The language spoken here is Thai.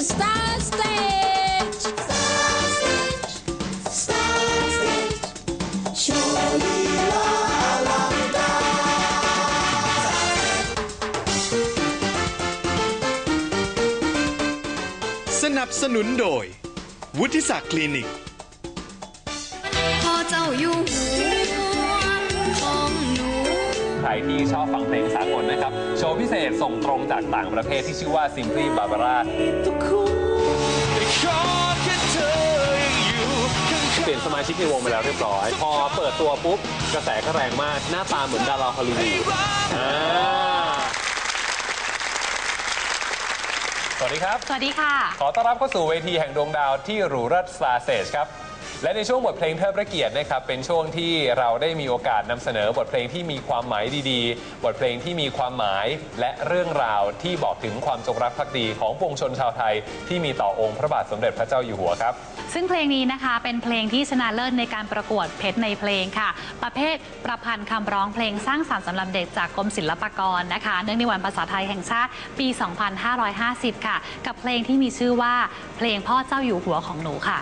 สนับสนุนโดย วุฒิศักดิ์คลินิกพอเจ้าอยู่ รที่ชอบฟังเพลงสากลนะครับ โชว์พิเศษส่งตรงจากต่างประเทศที่ชื่อว่า Simply Barbara เปลี่ยนสมาชิกในวงไปแล้วเรียบร้อย พอเปิดตัวปุ๊บ กระแสก็แรงมาก หน้าตาเหมือนดาราฮอลลีวูดอ่าสวัสดีครับ สวัสดีค่ะ ขอต้อนรับเข้าสู่เวทีแห่งดวงดาวที่หรูเลิศสตาร์เซจครับ และในช่วงบทเพลงเทิดพระเกียรตินะครับเป็นช่วงที่เราได้มีโอกาสนำเสนอบทเพลงที่มีความหมายดีๆ บทเพลงที่มีความหมายและเรื่องราวที่บอกถึงความจงรักภักดีของปวงชนชาวไทย ที่มีต่อองค์พระบาทสมเด็จพระเจ้าอยู่หัวครับ ซึ่งเพลงนี้นะคะเป็นเพลงที่ชนะเลิศในการประกวดเพชรในเพลงค่ะ ประเภทประพันธ์คำร้องเพลงสร้างสรรค์สำหรับเด็กจากกรมศิลปากรนะคะ เนื่องในวันภาษาไทยแห่งชาติปี 2550 ค่ะ กับเพลงที่มีชื่อว่าเพลงพ่อเจ้าอยู่หัวของหนูค่ะ